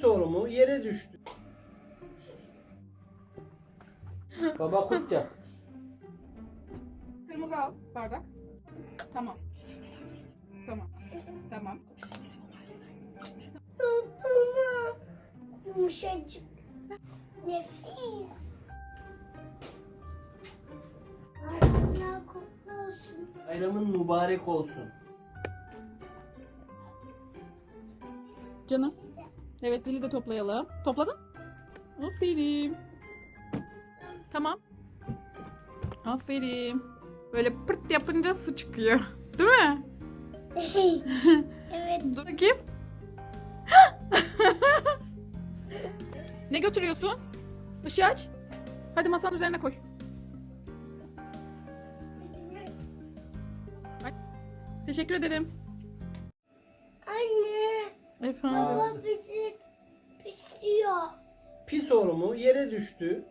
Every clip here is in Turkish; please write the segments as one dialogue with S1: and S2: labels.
S1: Sorumu yere düştü. Baba kurt yap.
S2: Kırmızı al bardak. Tamam. Tamam. Tamam.
S3: Tutumu. Yumuşacık. Nefis. Bayramlar kutlu olsun.
S1: Bayramın mübarek olsun.
S2: Canım. Evet zili de toplayalım. Topladın? Aferin. Tamam. Aferin. Böyle pırt yapınca su çıkıyor. Değil mi?
S3: evet.
S2: Dur bakayım. ne götürüyorsun? Işığı aç. Hadi masanın üzerine koy. Teşekkür ederim.
S3: Anne.
S2: Efendim.
S3: Baba pisliyor.
S1: Pis orumu yere düştü.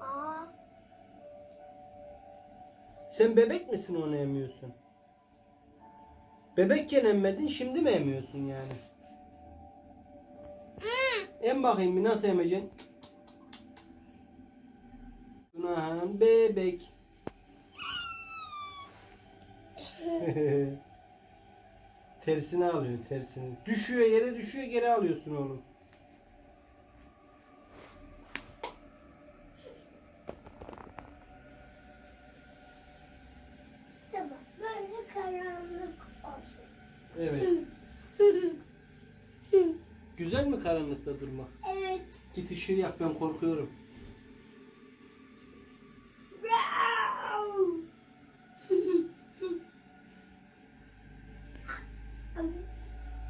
S3: Aa.
S1: Sen bebek misin onu emiyorsun? Bebekken emmedin şimdi mi emiyorsun yani? Em bakayım bir nasıl emeceksin? Günahın bebek. tersini alıyor tersini. Düşüyor yere düşüyor geri alıyorsun onu.
S3: Tamam. Böyle karanlık olsun.
S1: Evet. Güzel mi karanlıkta durmak?
S3: evet.
S1: Git ışığı yak ben korkuyorum.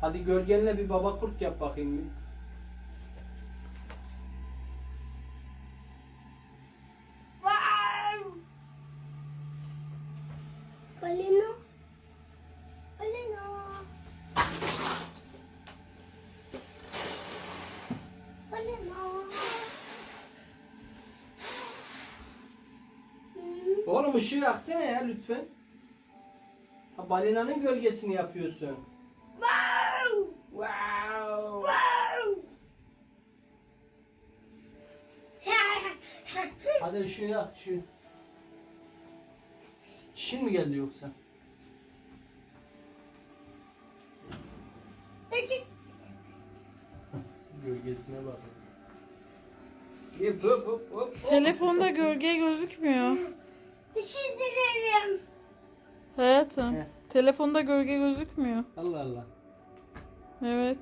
S1: Hadi gölgenle bir baba kurt yap bakayım bir.
S3: Balina. Balina. Balina.
S1: Oğlum ışığı yaksana ya lütfen. Ha, balinanın gölgesini yapıyorsun. Hadi ışığı yak ışığı. Çişin mi geldi yoksa? Gölgesine bak. Hop hop hop hop. hop.
S2: Telefonda gölge gözükmüyor.
S3: Dışarı dilerim.
S2: Hayatım.
S1: Heh.
S2: Telefonda gölge gözükmüyor.
S1: Allah Allah.
S2: Evet.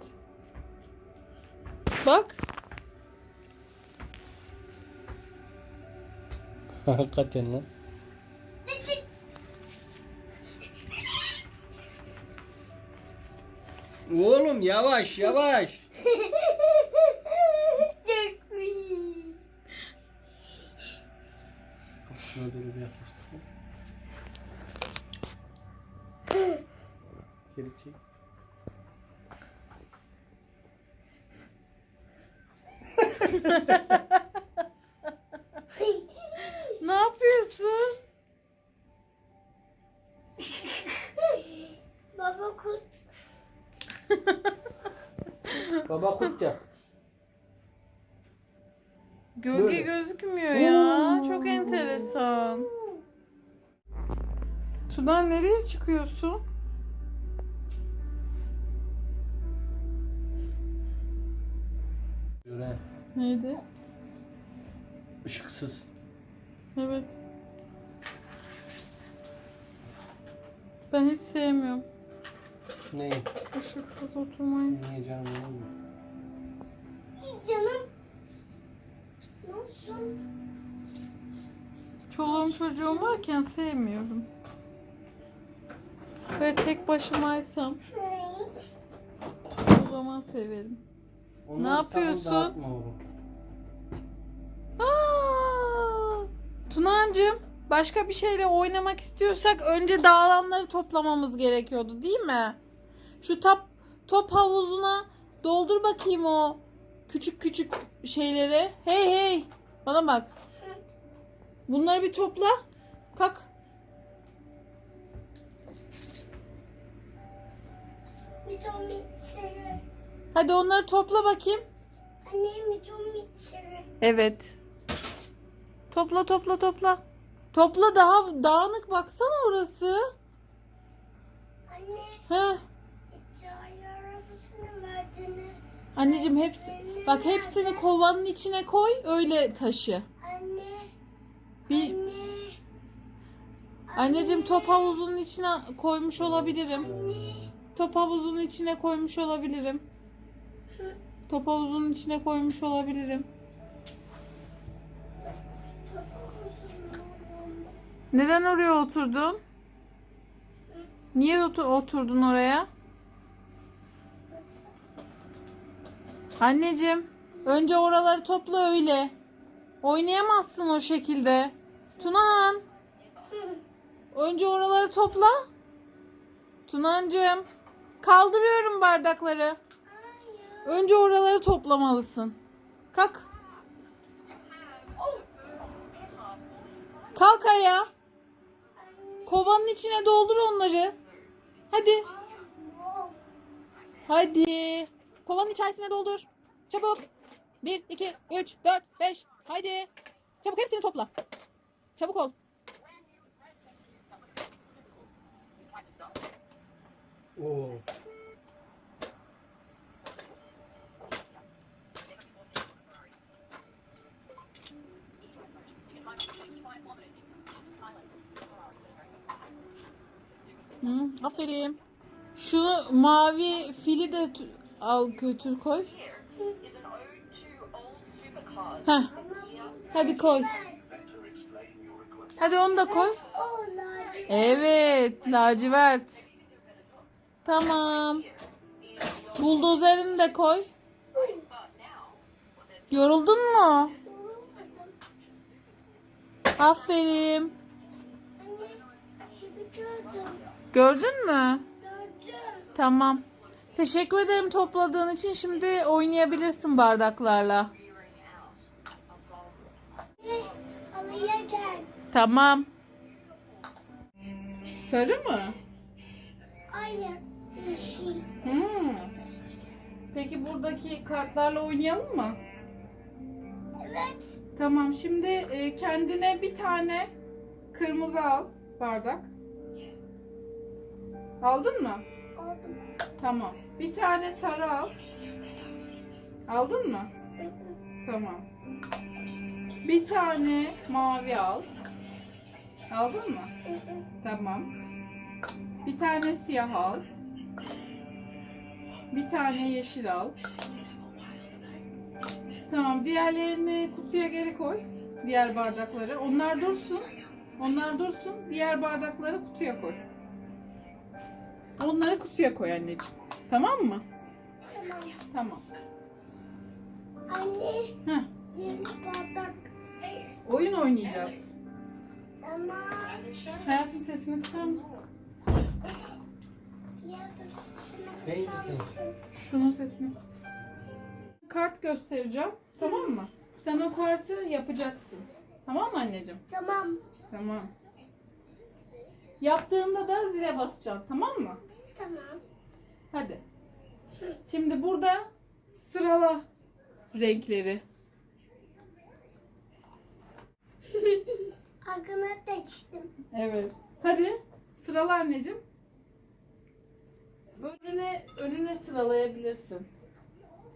S2: Bak.
S1: Hakikaten lan. Oğlum yavaş yavaş.
S3: Çok iyi.
S1: Şuna böyle bir yaklaştık. Geri çek.
S2: Ne
S3: kurt.
S1: Baba kurt yap.
S2: Gölge
S1: Böyle.
S2: gözükmüyor ya. Çok enteresan. Sudan nereye çıkıyorsun?
S1: Göre.
S2: Neydi?
S1: Işıksız.
S2: Evet. Ben hiç sevmiyorum.
S1: Neyi?
S2: Işıksız oturmayı.
S1: Niye canım ne oldu?
S3: İyi canım. Ne olsun?
S2: Çoluğum çocuğum varken sevmiyorum. Böyle tek başımaysam o zaman severim.
S1: Sakın
S2: yapıyorsun? Aa! Tunancığım başka bir şeyle oynamak istiyorsak önce dağılanları toplamamız gerekiyordu değil mi? Şu top, top havuzuna doldur bakayım o küçük küçük şeyleri. Hey hey bana bak. Bunları bir topla. Kalk. Hadi onları topla bakayım.
S3: Annem.
S2: Evet. Topla topla topla. Topla daha dağınık baksana orası.
S3: Anne
S2: Heh. Anneciğim hepsi bak hepsini kovanın içine koy öyle taşı. Bir
S3: Anne.
S2: anneciğim top havuzunun içine koymuş olabilirim. Top havuzunun içine koymuş olabilirim. Top havuzunun içine koymuş olabilirim. Neden oraya oturdun? Niye otu- oturdun oraya? Anneciğim, önce oraları topla öyle. Oynayamazsın o şekilde. Tunahan, önce oraları topla. Tunancığım, kaldırıyorum bardakları. Önce oraları toplamalısın. Kalk. Kalk ayağa. Kovanın içine doldur onları. Hadi. Hadi. Kovanın içerisine doldur. Çabuk. 1, 2, 3, 4, 5. Haydi. Çabuk hepsini topla. Çabuk ol.
S1: Oo.
S2: Hı, aferin. Şu mavi fili de al götür koy. Heh. Hadi koy. Hadi onu da koy. Evet, lacivert. Tamam. Buldozerini de koy. Yoruldun mu? Aferin. Gördün mü?
S3: Gördüm.
S2: Tamam. Teşekkür ederim topladığın için. Şimdi oynayabilirsin bardaklarla.
S3: Anne. Alıya gel.
S2: Tamam. Sarı mı?
S3: Hayır. Yeşil.
S2: Hmm. Peki buradaki kartlarla oynayalım mı?
S3: Evet.
S2: Tamam şimdi e, kendine bir tane kırmızı al bardak. Aldın mı?
S3: Aldım.
S2: Tamam. Bir tane sarı al. Aldın mı? Tamam. Bir tane mavi al. Aldın mı? Tamam. Bir tane siyah al. Bir tane yeşil al. Tamam, diğerlerini kutuya geri koy. Diğer bardakları. Onlar dursun. Onlar dursun. Diğer bardakları kutuya koy. Onları kutuya koy anneciğim. Tamam mı?
S3: Tamam.
S2: Tamam.
S3: Anne.
S2: Heh.
S3: Yeni bardak.
S2: Oyun oynayacağız.
S3: Tamam.
S2: Hayatım sesini kısar mısın?
S3: Yardım sesini kısar mısın?
S2: Şunun sesini. Kart göstereceğim. Tamam mı? Sen o kartı yapacaksın. Tamam mı anneciğim?
S3: Tamam.
S2: Tamam. Yaptığında da zile basacaksın. Tamam mı?
S3: Tamam.
S2: Hadi. Şimdi burada sırala renkleri.
S3: Akına da çıktım.
S2: Evet. Hadi sırala anneciğim. Önüne, önüne sıralayabilirsin.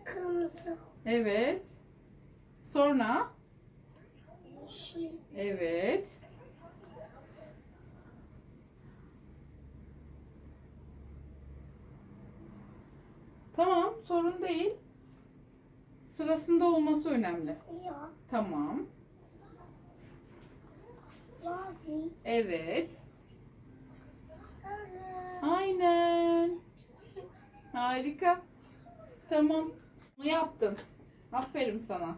S3: Kırmızı.
S2: Evet. Sonra
S3: Yeşil.
S2: evet. Tamam, sorun değil. Sırasında olması önemli.
S3: Siyah.
S2: Tamam.
S3: Mavi.
S2: Evet.
S3: Sarı.
S2: Aynen. Harika. Tamam. Bunu yaptın. Aferin sana.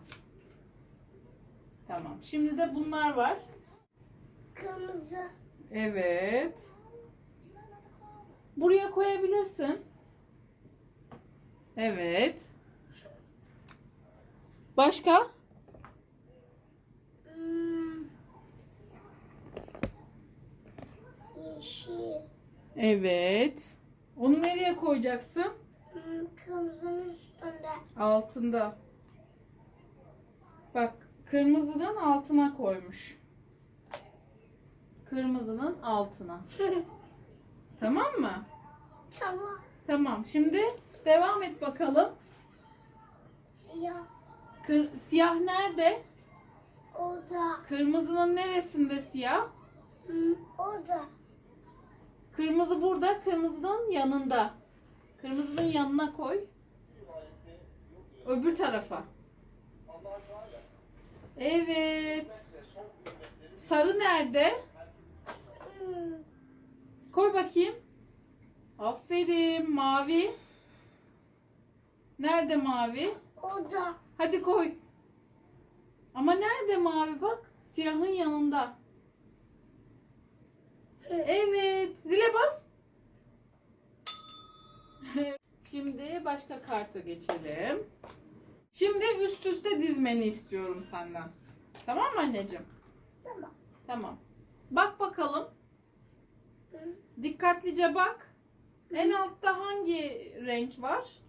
S2: Tamam. Şimdi de bunlar var.
S3: Kırmızı.
S2: Evet. Buraya koyabilirsin. Evet. Başka?
S3: Hmm. Yeşil.
S2: Evet. Onu nereye koyacaksın?
S3: Hmm, Kırmızının üstünde.
S2: Altında. Bak kırmızının altına koymuş. Kırmızının altına. Tamam mı?
S3: tamam.
S2: Tamam. Şimdi devam et bakalım.
S3: Siyah.
S2: Kır, siyah nerede?
S3: O da.
S2: Kırmızının neresinde siyah?
S3: Hmm, o da.
S2: Kırmızı burada, kırmızının yanında. Kırmızının yanına koy. Öbür tarafa. Evet. Sarı nerede? Koy bakayım. Aferin. Mavi. Nerede mavi?
S3: o da.
S2: Hadi koy. Ama nerede mavi bak? Siyahın yanında. Evet. Zile bas. Şimdi başka karta geçelim. Şimdi üst üste dizmeni istiyorum senden. Tamam mı anneciğim?
S3: Tamam.
S2: Tamam. Bak bakalım.
S3: Hı.
S2: Dikkatlice bak. En altta hangi renk var?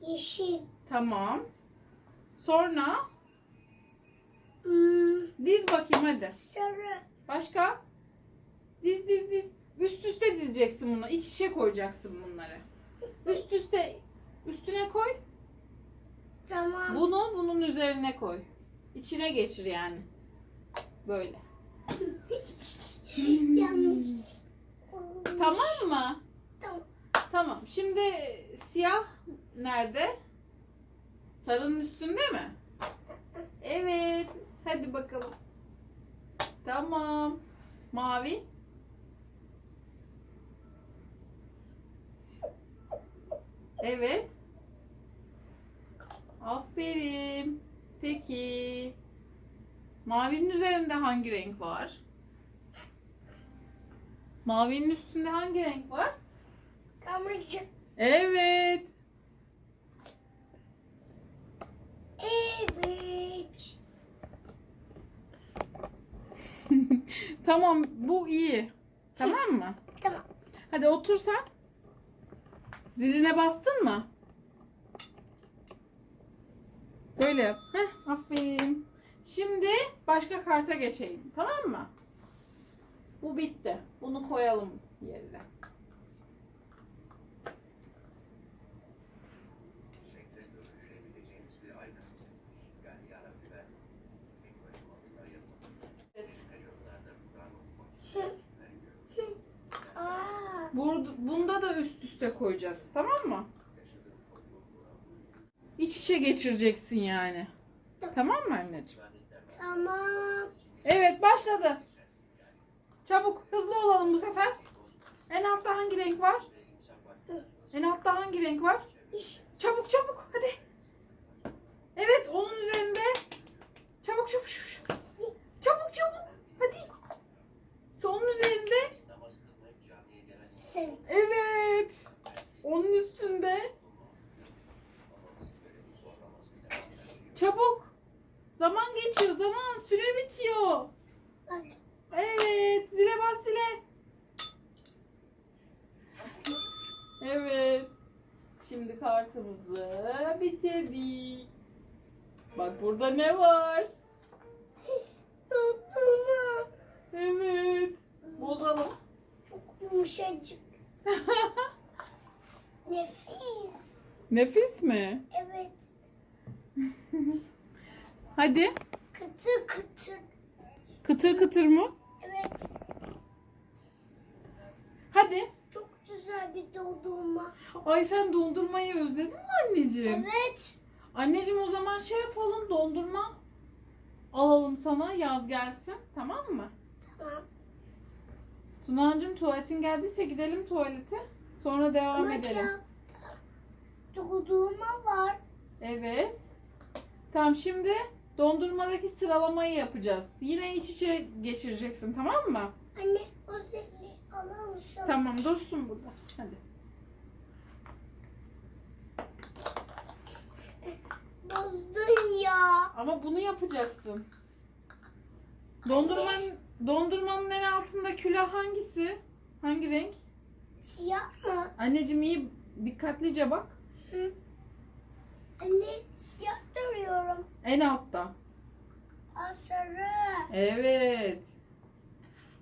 S3: Yeşil.
S2: Tamam. Sonra
S3: Hmm,
S2: diz bakayım hadi.
S3: sarı.
S2: Başka? Diz diz diz. Üst üste dizeceksin bunu. İç içe koyacaksın bunları. Üst üste üstüne koy.
S3: Tamam.
S2: Bunu bunun üzerine koy. İçine geçir yani. Böyle.
S3: Yanlış.
S2: Tamam mı?
S3: Tamam.
S2: Tamam. Şimdi siyah nerede? Sarının üstünde mi? Evet. Hadi bakalım. Tamam. Mavi. Evet. Aferin. Peki. Mavinin üzerinde hangi renk var? Mavinin üstünde hangi renk var?
S3: Kırmızı.
S2: Evet.
S3: Evet.
S2: tamam bu iyi. Tamam mı?
S3: Tamam.
S2: Hadi otur sen. Ziline bastın mı? Böyle yap. Heh, aferin. Şimdi başka karta geçelim. Tamam mı? Bu bitti. Bunu koyalım yerine.
S4: Renkte görüşebileceğimiz bir ayna. Yani yarabbi ben tek başıma bunları yapamam.
S2: Evet.
S4: Periyotlarda Kur'an okumak için veriyorum.
S3: Aa,
S2: Bunda da üst üste koyacağız. Tamam mı? İç içe geçireceksin yani.
S3: Tamam.
S2: Mı anneciğim?
S3: tamam.
S2: Evet başladı. Çabuk hızlı olalım bu sefer. En altta hangi renk var? En altta hangi renk var? Çabuk çabuk hadi. Evet onun üzerinde. Çabuk. Çabuk çabuk. Hadi. Sonun üzerinde.
S4: namaz kılmayıp camiye gelen
S3: Sen.
S2: Evet. Onun üstünde.
S4: babamızın böyle bir zorlamasıyla
S2: Çabuk. Zaman geçiyor zaman. Süre bitiyor.
S3: Bak.
S2: Evet. Zile bas zile. Evet. Şimdi kartımızı bitirdik. Bak burada ne var?
S3: Tutma.
S2: Evet. Bozalım.
S3: Çok yumuşacık. Nefis.
S2: Nefis mi?
S3: Evet.
S2: Hadi.
S3: Kıtır kıtır.
S2: Kıtır kıtır mı?
S3: Evet.
S2: Hadi.
S3: Çok güzel bir dondurma.
S2: Ay sen dondurmayı özledin mi anneciğim?
S3: Evet.
S2: Anneciğim o zaman şey yapalım dondurma alalım sana yaz gelsin tamam mı?
S3: Tamam.
S2: Tuna'cığım tuvaletin geldiyse gidelim tuvalete. Sonra devam
S3: Ama
S2: edelim.
S3: dondurma var.
S2: Evet. Tamam şimdi dondurmadaki sıralamayı yapacağız. Yine iç içe geçireceksin tamam mı?
S3: Anne o alır mısın?
S2: Tamam dursun burada. Hadi.
S3: Bozdun ya.
S2: Ama bunu yapacaksın. Dondurmanın, dondurmanın en altında külah hangisi? Hangi renk?
S3: Siyah mı?
S2: Anneciğim iyi dikkatlice bak.
S3: Hı. Anne siyah görüyorum.
S2: En altta.
S3: Aa, sarı.
S2: Evet.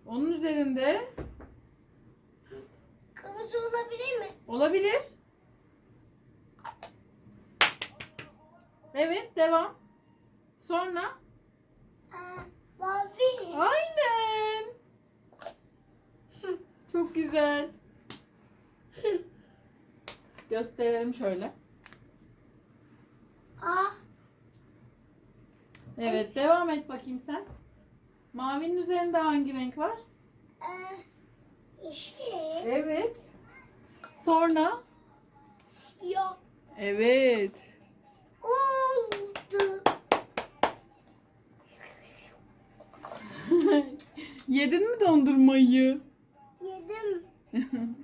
S2: Onun üzerinde
S3: Kırmızı olabilir mi?
S2: olabilir. Evet devam. Sonra
S3: Aa, mavi.
S2: aynen. Çok güzel. Gösterelim şöyle.
S3: Aa,
S2: Evet devam et bakayım sen. Mavinin üzerinde hangi renk var?
S3: e, yeşil.
S2: Evet. Sonra?
S3: Siyah.
S2: Evet.
S3: Oldu.
S2: Yedin mi dondurmayı?
S3: Yedim.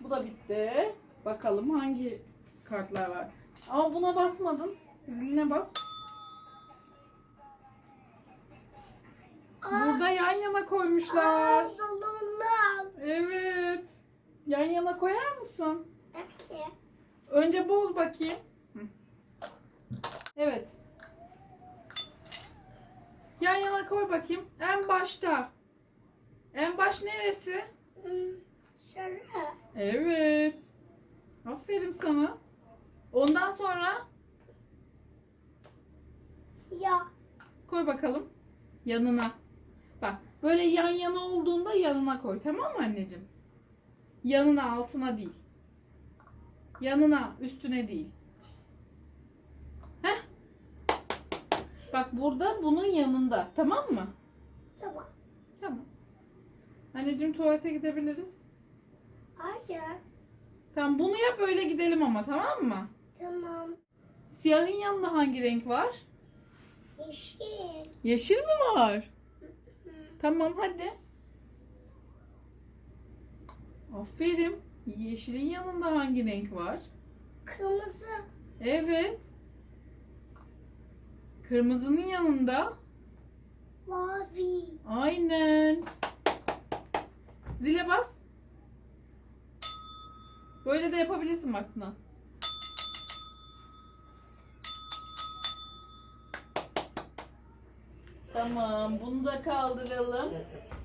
S2: Bu da bitti. Bakalım hangi kartlar var. Ama buna basmadın. Ziline bas.
S3: Aa,
S2: Burada yan yana koymuşlar.
S3: aa, balonlar.
S2: Evet. Yan yana koyar mısın?
S3: Peki.
S2: Önce boz bakayım. Evet. Yan yana koy bakayım. En başta. En baş neresi?
S3: Sarı.
S2: Evet. Aferin sana. Ondan sonra
S3: Siyah.
S2: koy bakalım. Yanına. Bak böyle yan yana olduğunda yanına koy. Tamam mı anneciğim? Yanına altına değil. Yanına üstüne değil. Bak burada bunun yanında. Tamam mı?
S3: Tamam.
S2: Tamam. Anneciğim tuvalete gidebiliriz.
S3: Hayır.
S2: Tamam bunu yap öyle gidelim ama tamam mı?
S3: Tamam.
S2: Siyahın yanında hangi renk var?
S3: Yeşil.
S2: Yeşil mi var? Tamam hadi. Aferin. Yeşilin yanında hangi renk var?
S3: Kırmızı.
S2: Evet. Kırmızının yanında.
S3: Mavi.
S2: Aynen. Zile bas. Böyle de yapabilirsin bak Tuna. Tamam, bunu da kaldıralım.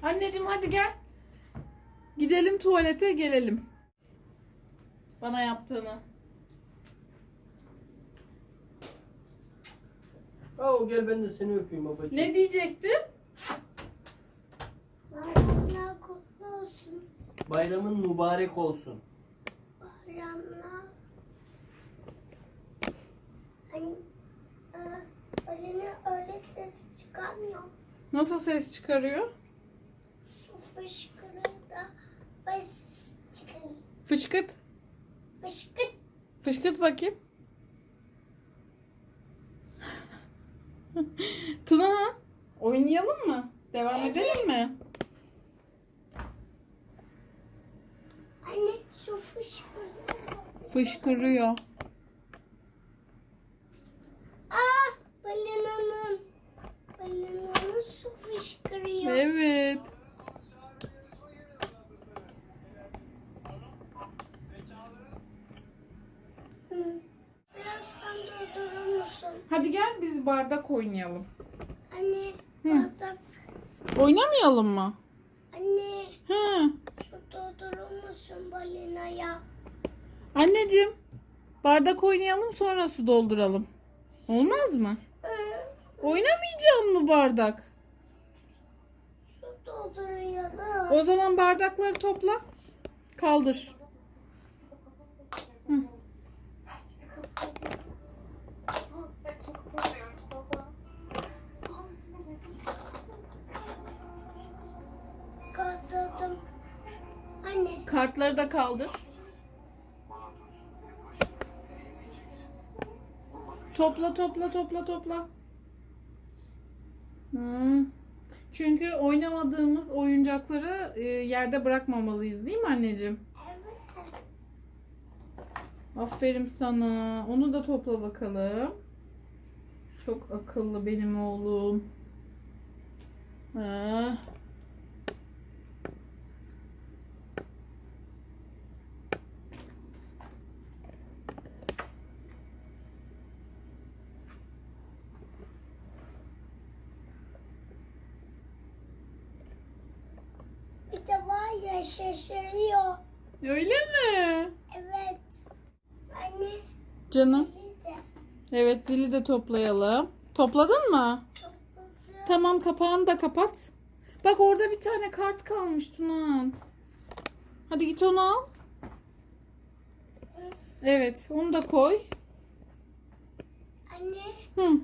S2: Anneciğim hadi gel. Gidelim tuvalete gelelim. Bana yaptığını.
S1: Oo, gel ben de seni öpeyim babacığım.
S2: Ne diyecektin?
S3: Bayramlar kutlu olsun.
S1: Bayramın mübarek olsun.
S3: Bayramlar. Hani, e, öyle öyle ses çıkarmıyor.
S2: Nasıl ses çıkarıyor?
S3: Fışkırıyor da bas çıkarıyor.
S2: Fışkırt.
S3: Fışkırt.
S2: Fışkırt bakayım. Tuna, oynayalım mı? Devam
S3: Evet.
S2: edelim mi?
S3: Anne su fışkırıyor.
S2: Fışkırıyor.
S3: Aa balinanın. Balinanın su fışkırıyor.
S2: Evet.
S3: Hı. Biraz sen doldurur musun?
S2: Hadi gel biz bardak oynayalım.
S3: Anne
S2: Hı.
S3: bardak.
S2: Oynamayalım mı?
S3: Anne
S2: Hı.
S3: su doldurur musun balinaya?
S2: Anneciğim, bardak oynayalım sonra su dolduralım. Olmaz mı?
S3: Hı.
S2: Oynamayacağım mı bardak?
S3: Su dolduruyalım.
S2: O zaman bardakları topla. Kaldır. Kartları da kaldır. Topla topla topla topla. Hmm. Çünkü oynamadığımız oyuncakları e, yerde bırakmamalıyız değil mi anneciğim? Aferin sana. Onu da topla bakalım. Çok akıllı benim oğlum. Ha.
S3: Ve şaşırıyor.
S2: Öyle mi?
S3: Evet. Anne.
S2: Canım.
S3: Bir de
S2: Evet zili de toplayalım. Topladın mı?
S3: topladı.
S2: Tamam kapağını da kapat. Bak orada bir tane kart kalmış Tunan. Hadi git onu al. Evet onu da koy.
S3: Anne.
S2: Hı.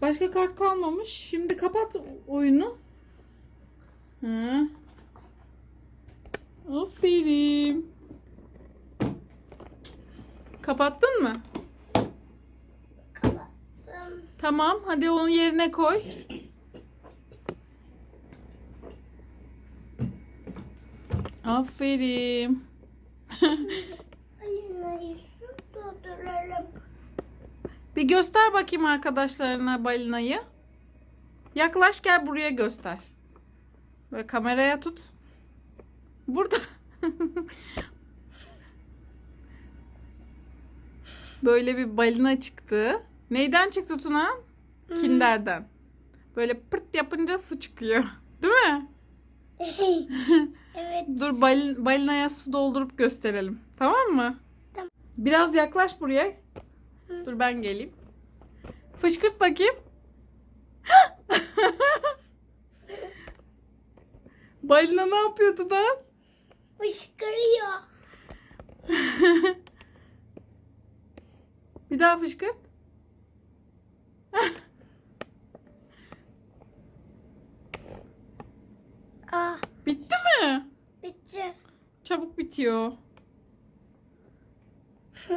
S2: Başka kart kalmamış. Şimdi kapat oyunu. Hı. Aferin. Kapattın mı?
S3: Kapattım.
S2: Tamam. Hadi onu yerine koy. Aferin. Bir göster bakayım arkadaşlarına balinayı. Yaklaş gel buraya göster. Böyle kameraya tut. Burada. Böyle bir balina çıktı. Neyden çıktı Tuna? Kinderden. Böyle pırt yapınca su çıkıyor. Değil mi?
S3: evet.
S2: Dur balin, balinaya su doldurup gösterelim. Tamam mı?
S3: Tamam.
S2: Biraz yaklaş buraya. Dur ben geleyim. Fışkırt bakayım. Balina ne yapıyor Tudan?
S3: Fışkırıyor.
S2: Bir daha fışkırt.
S3: Ah
S2: Bitti mi?
S3: bitti.
S2: Çabuk bitiyor.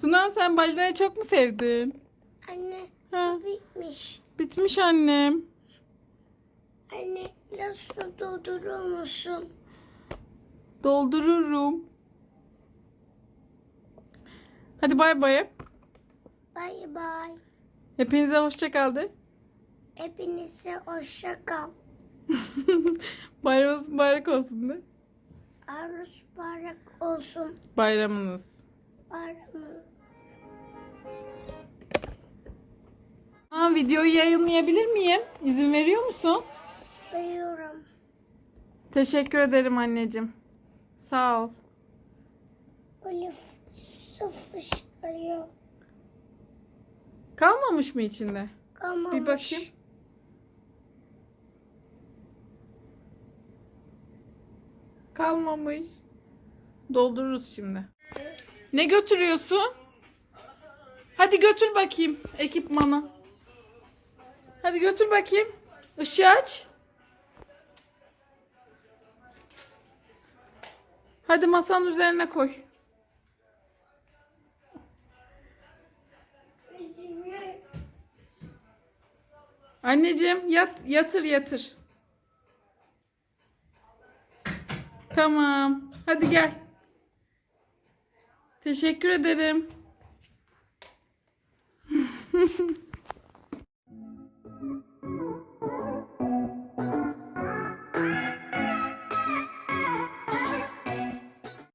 S2: Tuna sen balinayı çok mu sevdin?
S3: Anne
S2: Ha,
S3: bitmiş.
S2: bitmiş annem.
S3: Anne biraz su doldurur musun?
S2: Doldururum. Hadi bay bay.
S3: Bay bay.
S2: Hepinize hoşça kal de.
S3: Hepinize hoşça kal.
S2: Bayramınız mübarek olsun de.
S3: Aruz barak olsun.
S2: Bayramınız.
S3: Bayramın.
S2: Aa, videoyu yayınlayabilir miyim? İzin veriyor musun?
S3: Veriyorum.
S2: Teşekkür ederim anneciğim. Sağ ol.
S3: Böyle su fışkırıyor.
S2: Kalmamış mı içinde?
S3: Kalmamış.
S2: Bir bakayım. Kalmamış. Doldururuz şimdi. Ne götürüyorsun? Hadi götür bakayım ekipmanı. Hadi götür bakayım. Işığı aç. Hadi masanın üzerine koy. Anneciğim yat yatır yatır. Tamam. Hadi gel. Teşekkür ederim.